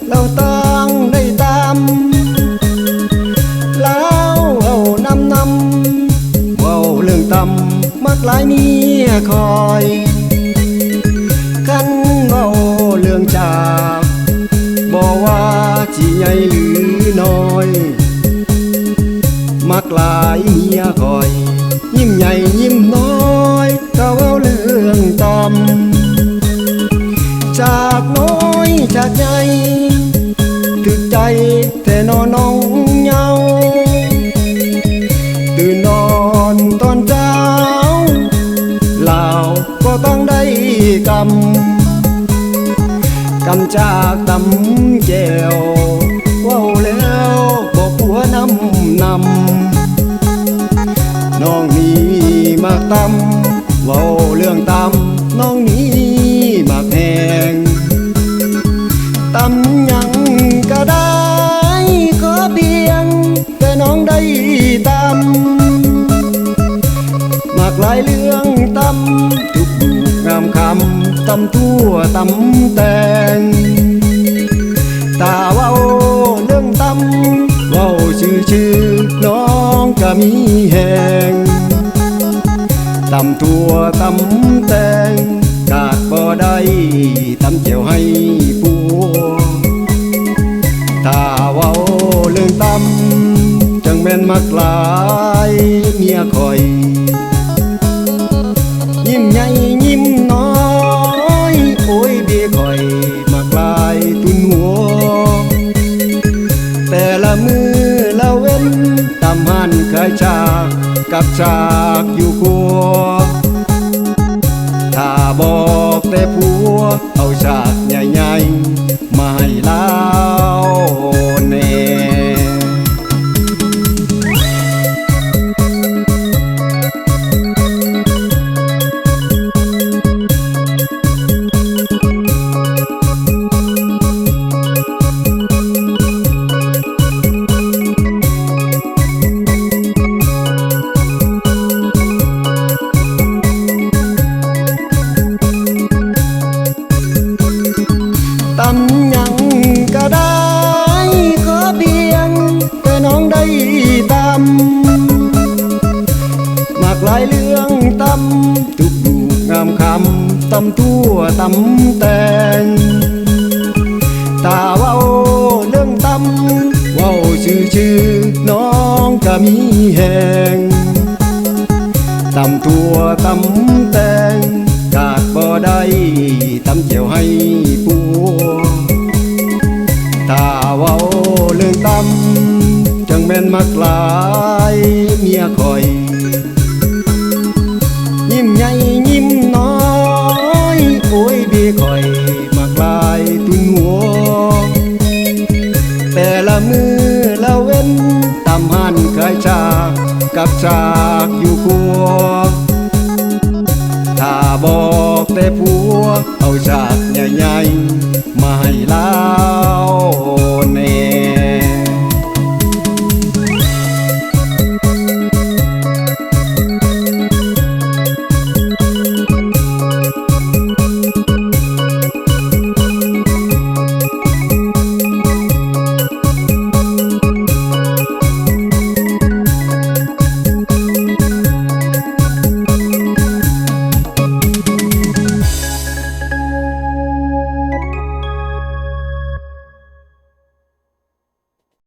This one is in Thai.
lâu tang đây tam. Lão hầu năm năm. Bầu lương tâm, mắt lái mi khói khăn màu lương trà bỏ qua chỉ nhảy lưỡi nói mắt lái mi khói nhím nhảy nhím nói กำจากตำแจวเว้าแล้วบอกหัวน้ำนำน้องนี้มากตำเว้าเรื่องตำน้องนี้มากแหงตำยังก็ได้ขอเพียง แต่น้องได้ตำมากหลายเรื่องตำทุกลูกงามำตำทั่วตำแต่งตาเว้าเรื่องตำเว้าชื่อชื่อน้องก็มีแหงตำตัวตำแตงกาดบ่ได้ตำเจียวให้ปัวถ้าเว้าเรื่องตำจังแม่นมักหลายเมียคอย กับฉากอยู่ครัว ถ้าบอกแต่ผัว เอาฉากใหญ่ๆมาให้ลา ตำทั่วตำแตงตาเว้าเรื่องตำเว้าชื่อชื่อน้องก็มีแหงตำทั่วตำแตงกาดบ่ได้ตำเจียวให้ปัวถ้าเว้าเรื่องตำจังแม่นมักหลายเมียคอย จัดฉากอยู่พวงถ้าบอกแต่พววเอาจากใหญ่ๆมาให้ลา